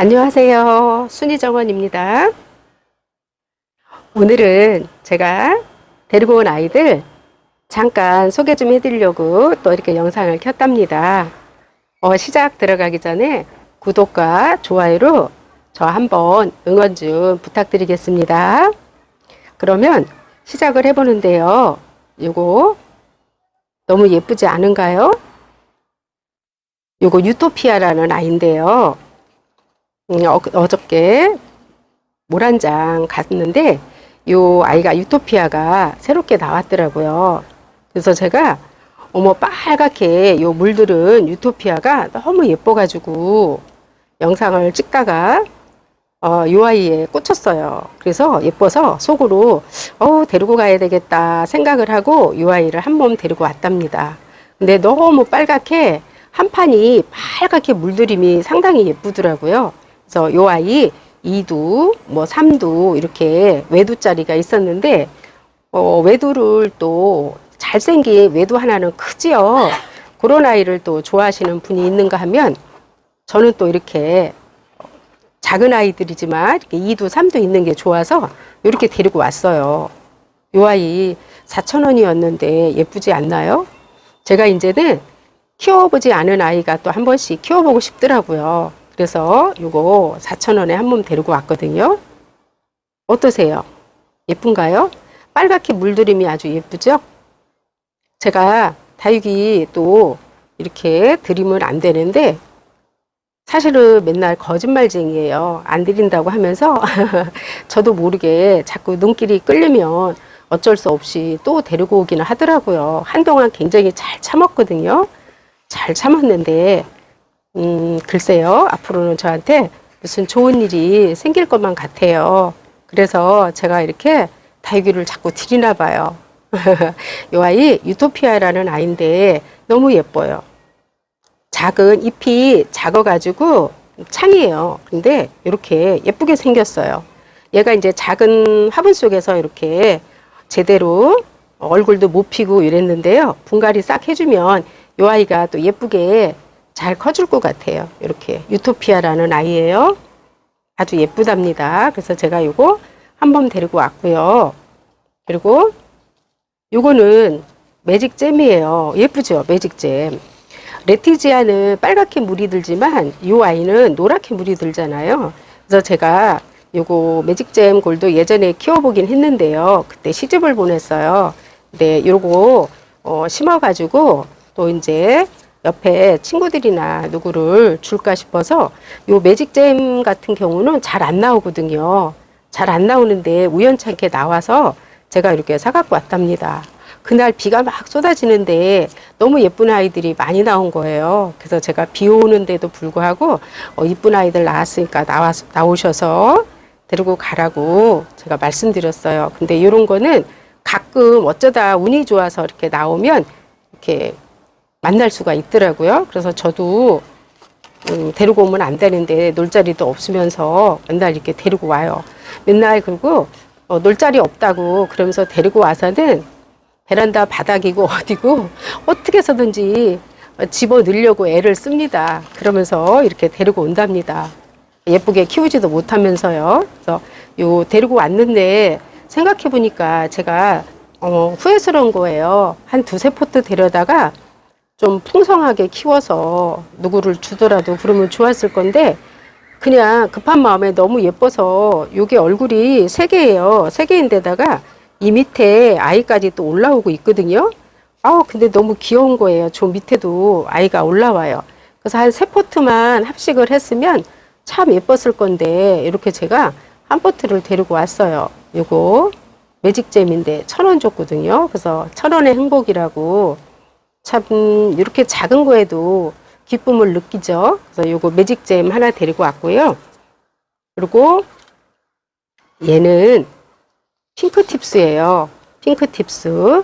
안녕하세요. 순희정원입니다. 오늘은 제가 데리고 온 아이들 잠깐 소개 좀 해드리려고 또 이렇게 영상을 켰답니다. 어, 시작 들어가기 전에 구독과 좋아요로 저 한번 응원 좀 부탁드리겠습니다. 그러면 시작을 해보는데요. 요거 너무 예쁘지 않은가요? 요거 유토피아라는 아이인데요. 음, 어, 어저께 모란장 갔는데 요 아이가 유토피아가 새롭게 나왔더라고요. 그래서 제가 어머 빨갛게 요 물들은 유토피아가 너무 예뻐가지고 영상을 찍다가 어, 요 아이에 꽂혔어요. 그래서 예뻐서 속으로 어 데리고 가야 되겠다 생각을 하고 요 아이를 한몸 데리고 왔답니다. 근데 너무 빨갛게 한 판이 빨갛게 물들임이 상당히 예쁘더라고요. 그래서 요 아이 2두, 뭐 3두 이렇게 외두짜리가 있었는데 어, 외두를 또 잘생긴 외두 하나는 크지요. 그런 아이를 또 좋아하시는 분이 있는가 하면 저는 또 이렇게 작은 아이들이지만 이렇게 2두, 3두 있는 게 좋아서 이렇게 데리고 왔어요. 요 아이 4,000원이었는데 예쁘지 않나요? 제가 이제는 키워보지 않은 아이가 또 한 번씩 키워보고 싶더라고요. 그래서 요거 4,000원에 한 몸 데리고 왔거든요. 어떠세요? 예쁜가요? 빨갛게 물들임이 아주 예쁘죠? 제가 다육이 또 이렇게 드리면 안 되는데 사실은 맨날 거짓말쟁이에요. 안 드린다고 하면서 저도 모르게 자꾸 눈길이 끌리면 어쩔 수 없이 또 데리고 오기는 하더라고요. 한동안 굉장히 잘 참았거든요. 잘 참았는데 음, 글쎄요. 앞으로는 저한테 무슨 좋은 일이 생길 것만 같아요. 그래서 제가 이렇게 다육이를 자꾸 드리나 봐요. 이 아이 유토피아라는 아이인데 너무 예뻐요. 작은 잎이 작아가지고 창이에요. 근데 이렇게 예쁘게 생겼어요. 얘가 이제 작은 화분 속에서 이렇게 제대로 얼굴도 못 피고 이랬는데요. 분갈이 싹 해주면 이 아이가 또 예쁘게 잘 커질 것 같아요. 이렇게 유토피아라는 아이예요. 아주 예쁘답니다. 그래서 제가 이거 한 번 데리고 왔고요. 그리고 요거는 매직잼이에요. 예쁘죠? 매직잼. 레티지아는 빨갛게 물이 들지만 이 아이는 노랗게 물이 들잖아요. 그래서 제가 요거 매직잼 골도 예전에 키워보긴 했는데요. 그때 시집을 보냈어요. 근데 요거 어, 심어가지고 또 이제 옆에 친구들이나 누구를 줄까 싶어서 요 매직잼 같은 경우는 잘 안 나오거든요. 잘 안 나오는데 우연찮게 나와서 제가 이렇게 사갖고 왔답니다. 그날 비가 막 쏟아지는데 너무 예쁜 아이들이 많이 나온 거예요. 그래서 제가 비 오는데도 불구하고 어, 이쁜 아이들 나왔으니까 나와 나오셔서 데리고 가라고 제가 말씀드렸어요. 근데 이런 거는 가끔 어쩌다 운이 좋아서 이렇게 나오면 이렇게 만날 수가 있더라고요. 그래서 저도 음, 데리고 오면 안 되는데 놀자리도 없으면서 맨날 이렇게 데리고 와요. 맨날 그리고 어, 놀자리 없다고 그러면서 데리고 와서는 베란다 바닥이고 어디고 어떻게 해서든지 집어 넣으려고 애를 씁니다. 그러면서 이렇게 데리고 온답니다. 예쁘게 키우지도 못하면서요. 그래서 요 데리고 왔는데 생각해 보니까 제가 어, 후회스러운 거예요. 한 두세 포트 데려다가 좀 풍성하게 키워서 누구를 주더라도 그러면 좋았을 건데 그냥 급한 마음에 너무 예뻐서 요게 얼굴이 세 개예요. 세 개인데다가 이 밑에 아이까지 또 올라오고 있거든요. 아 근데 너무 귀여운 거예요. 저 밑에도 아이가 올라와요. 그래서 한 세 포트만 합식을 했으면 참 예뻤을 건데 이렇게 제가 한 포트를 데리고 왔어요. 요거 매직잼인데 천 원 줬거든요. 그래서 천 원의 행복이라고 참 이렇게 작은 거에도 기쁨을 느끼죠. 그래서 요거 매직잼 하나 데리고 왔고요. 그리고 얘는 핑크팁스예요. 핑크팁스.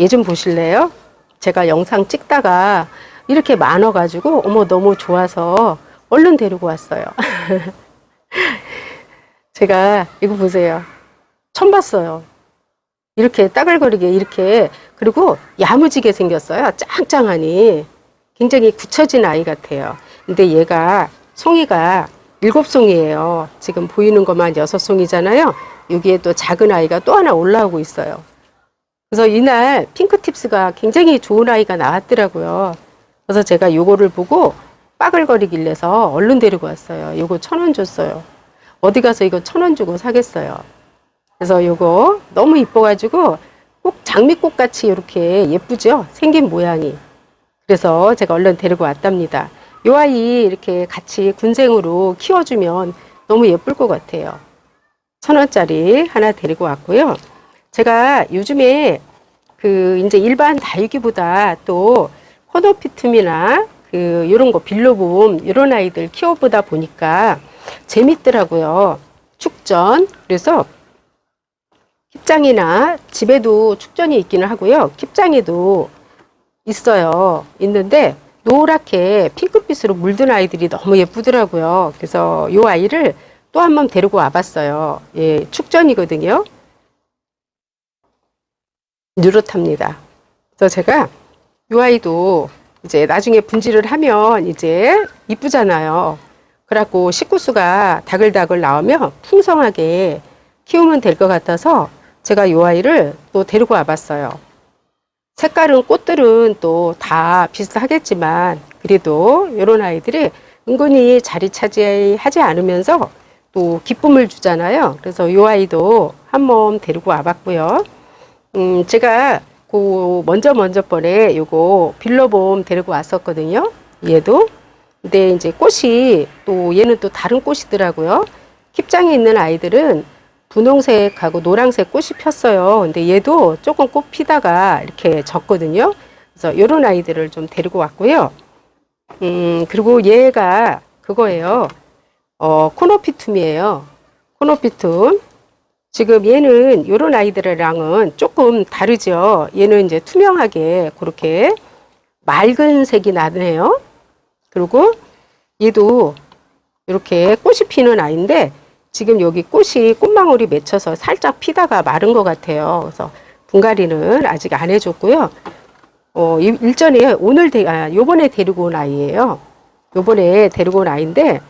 얘 좀 보실래요? 제가 영상 찍다가 이렇게 많아가지고 어머 너무 좋아서 얼른 데리고 왔어요. 제가 이거 보세요. 처음 봤어요. 이렇게 따글거리게 이렇게 그리고 야무지게 생겼어요. 짱짱하니 굉장히 굳혀진 아이 같아요. 근데 얘가 송이가 일곱 송이에요. 지금 보이는 것만 여섯 송이잖아요. 여기에 또 작은 아이가 또 하나 올라오고 있어요. 그래서 이날 핑크팁스가 굉장히 좋은 아이가 나왔더라고요. 그래서 제가 요거를 보고 빠글거리길래서 얼른 데리고 왔어요. 요거 천 원 줬어요. 어디 가서 이거 천 원 주고 사겠어요. 그래서 요거 너무 이뻐가지고 꼭 장미꽃 같이 이렇게 예쁘죠? 생긴 모양이. 그래서 제가 얼른 데리고 왔답니다. 요 아이 이렇게 같이 군생으로 키워주면 너무 예쁠 것 같아요. 천 원짜리 하나 데리고 왔고요. 제가 요즘에 그 이제 일반 다육이보다 또 코노피툼이나 그 요런 거 빌로봄 요런 아이들 키워보다 보니까 재밌더라고요. 축전. 그래서 킵장이나 집에도 축전이 있기는 하고요. 킵장에도 있어요. 있는데 노랗게 핑크빛으로 물든 아이들이 너무 예쁘더라고요. 그래서 이 아이를 또 한 번 데리고 와봤어요. 예, 축전이거든요. 누렇답니다. 그래서 제가 이 아이도 이제 나중에 분질을 하면 이제 이쁘잖아요. 그래갖고 식구수가 다글다글 나오면 풍성하게 키우면 될 것 같아서 제가 이 아이를 또 데리고 와봤어요. 색깔은 꽃들은 또 다 비슷하겠지만 그래도 이런 아이들이 은근히 자리 차지하지 않으면서 또 기쁨을 주잖아요. 그래서 이 아이도 한번 데리고 와봤고요. 음, 제가 그 먼저 먼저 번에 요거 빌러봄 데리고 왔었거든요. 얘도. 근데 이제 꽃이 또 얘는 또 다른 꽃이더라고요. 킵장에 있는 아이들은 분홍색하고 노란색 꽃이 폈어요. 근데 얘도 조금 꽃 피다가 이렇게 졌거든요. 그래서 이런 아이들을 좀 데리고 왔고요. 음, 그리고 얘가 그거예요. 어, 코노피툼이에요. 코노피툼. 지금 얘는 이런 아이들이랑은 조금 다르죠. 얘는 이제 투명하게 그렇게 맑은 색이 나네요. 그리고 얘도 이렇게 꽃이 피는 아이인데 지금 여기 꽃이 꽃망울이 맺혀서 살짝 피다가 마른 것 같아요. 그래서 분갈이는 아직 안 해줬고요. 어, 일- 일전에 오늘 데, 아, 요번에 데리고 온 아이예요. 요번에 데리고 온 아이인데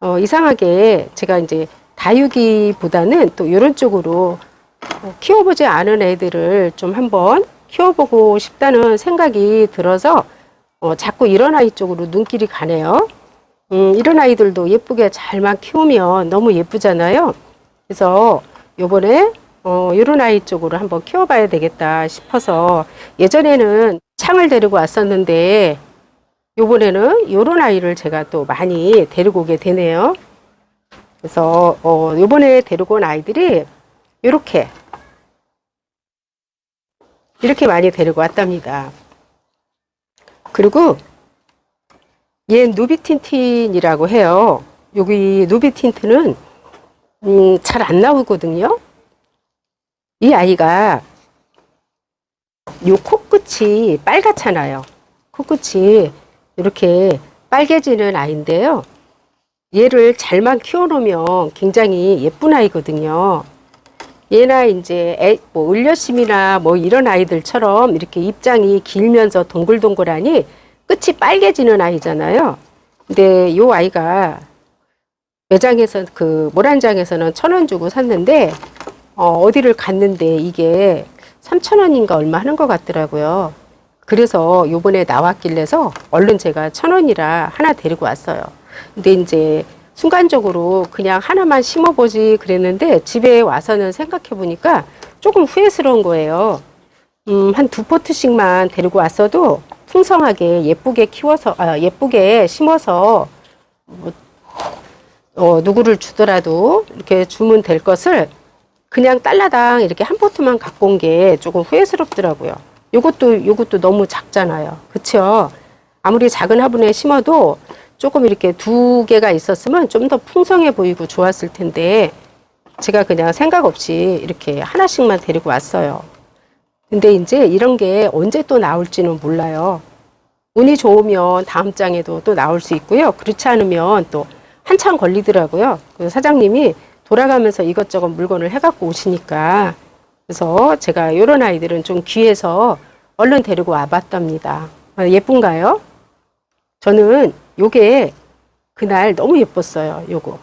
어, 이상하게 제가 이제 다육이보다는 또 이런 쪽으로 어, 키워보지 않은 애들을 좀 한번 키워보고 싶다는 생각이 들어서 어, 자꾸 이런 아이 쪽으로 눈길이 가네요. 음, 이런 아이들도 예쁘게 잘만 키우면 너무 예쁘잖아요. 그래서 요번에 어, 이런 아이 쪽으로 한번 키워봐야 되겠다 싶어서 예전에는 창을 데리고 왔었는데 요번에는 요런 아이를 제가 또 많이 데리고 오게 되네요. 그래서 어, 요번에 데리고 온 아이들이 이렇게 이렇게 많이 데리고 왔답니다. 그리고 얘 누비틴틴이라고 해요. 여기 누비틴트는 음, 잘 안 나오거든요. 이 아이가 요 코끝이 빨갛잖아요. 코끝이 이렇게 빨개지는 아이인데요. 얘를 잘만 키워놓으면 굉장히 예쁜 아이거든요. 얘나 이제 애, 뭐 을려심이나 뭐 이런 아이들처럼 이렇게 입장이 길면서 동글동글하니 끝이 빨개지는 아이잖아요. 근데 요 아이가 매장에서 그 모란장에서는 천 원 주고 샀는데 어, 어디를 갔는데 이게 삼천 원인가 얼마 하는 것 같더라고요. 그래서 요번에 나왔길래서 얼른 제가 천 원이라 하나 데리고 왔어요. 근데 이제 순간적으로 그냥 하나만 심어보지 그랬는데 집에 와서는 생각해 보니까 조금 후회스러운 거예요. 음, 한 두 포트씩만 데리고 왔어도 풍성하게 예쁘게 키워서, 아, 예쁘게 심어서 뭐, 어, 누구를 주더라도 이렇게 주면 될 것을 그냥 달라당 이렇게 한 포트만 갖고 온 게 조금 후회스럽더라고요. 요것도, 요것도 너무 작잖아요. 그쵸? 아무리 작은 화분에 심어도 조금 이렇게 두 개가 있었으면 좀 더 풍성해 보이고 좋았을 텐데 제가 그냥 생각 없이 이렇게 하나씩만 데리고 왔어요. 근데 이제 이런 게 언제 또 나올지는 몰라요. 운이 좋으면 다음 장에도 또 나올 수 있고요. 그렇지 않으면 또 한참 걸리더라고요. 그 사장님이 돌아가면서 이것저것 물건을 해갖고 오시니까 그래서 제가 이런 아이들은 좀 귀해서 얼른 데리고 와봤답니다. 아, 예쁜가요? 저는 요게 그날 너무 예뻤어요. 요거.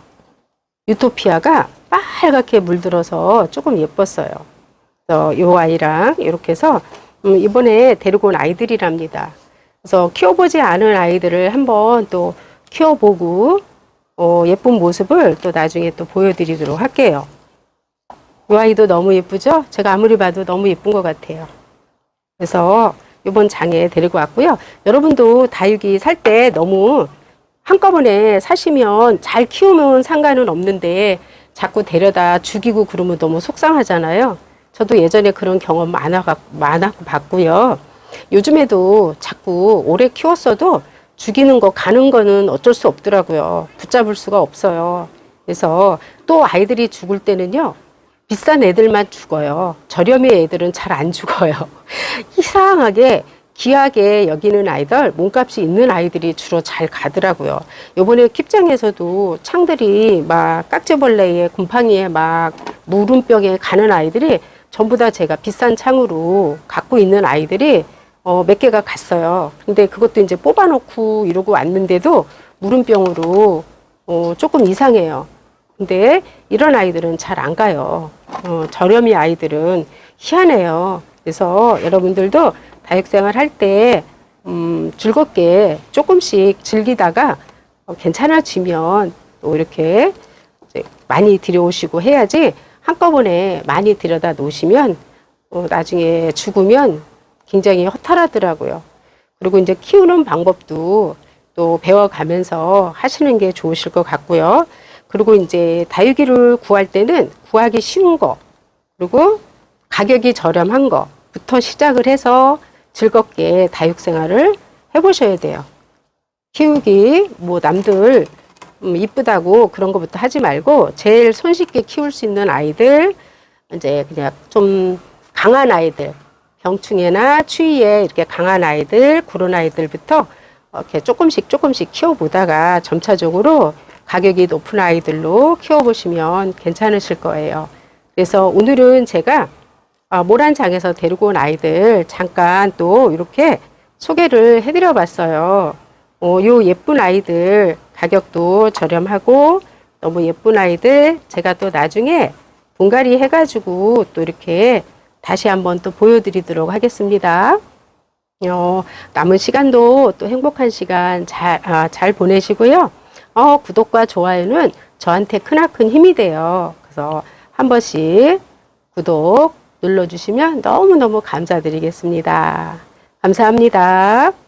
유토피아가 빨갛게 물들어서 조금 예뻤어요. 그래서 요 아이랑 이렇게 해서 음, 이번에 데리고 온 아이들이랍니다. 그래서 키워보지 않은 아이들을 한번 또 키워보고 어, 예쁜 모습을 또 나중에 또 보여드리도록 할게요. 이 아이도 너무 예쁘죠? 제가 아무리 봐도 너무 예쁜 것 같아요. 그래서 이번 장에 데리고 왔고요. 여러분도 다육이 살 때 너무 한꺼번에 사시면 잘 키우면 상관은 없는데 자꾸 데려다 죽이고 그러면 너무 속상하잖아요. 저도 예전에 그런 경험 많아 봤고요. 요즘에도 자꾸 오래 키웠어도 죽이는 거 가는 거는 어쩔 수 없더라고요. 붙잡을 수가 없어요. 그래서 또 아이들이 죽을 때는요. 비싼 애들만 죽어요. 저렴이 애들은 잘 안 죽어요. 이상하게 귀하게 여기는 아이들, 몸값이 있는 아이들이 주로 잘 가더라고요. 요번에 킵장에서도 창들이 막 깍지벌레에 곰팡이에 막 무름병에 가는 아이들이 전부 다 제가 비싼 창으로 갖고 있는 아이들이 어, 몇 개가 갔어요. 근데 그것도 이제 뽑아놓고 이러고 왔는데도 무름병으로 어, 조금 이상해요. 근데 이런 아이들은 잘 안 가요. 어, 저렴이 아이들은 희한해요. 그래서 여러분들도 다육생활 할때 음, 즐겁게 조금씩 즐기다가 어, 괜찮아지면 또 이렇게 많이 들여오시고 해야지 한꺼번에 많이 들여다 놓으시면 어, 나중에 죽으면 굉장히 허탈하더라고요. 그리고 이제 키우는 방법도 또 배워가면서 하시는 게 좋으실 것 같고요. 그리고 이제 다육이를 구할 때는 구하기 쉬운 거, 그리고 가격이 저렴한 거부터 시작을 해서 즐겁게 다육 생활을 해보셔야 돼요. 키우기, 뭐 남들 음, 이쁘다고 그런 것부터 하지 말고 제일 손쉽게 키울 수 있는 아이들, 이제 그냥 좀 강한 아이들, 병충해나 추위에 이렇게 강한 아이들, 그런 아이들부터 이렇게 조금씩 조금씩 키워보다가 점차적으로 가격이 높은 아이들로 키워보시면 괜찮으실 거예요. 그래서 오늘은 제가 어, 모란장에서 데리고 온 아이들 잠깐 또 이렇게 소개를 해드려 봤어요. 어, 요 예쁜 아이들 가격도 저렴하고 너무 예쁜 아이들 제가 또 나중에 분갈이 해가지고 또 이렇게 다시 한번 또 보여드리도록 하겠습니다. 어, 남은 시간도 또 행복한 시간 잘, 아, 잘 보내시고요. 어, 구독과 좋아요는 저한테 크나큰 힘이 돼요. 그래서 한 번씩 구독 눌러주시면 너무너무 감사드리겠습니다. 감사합니다.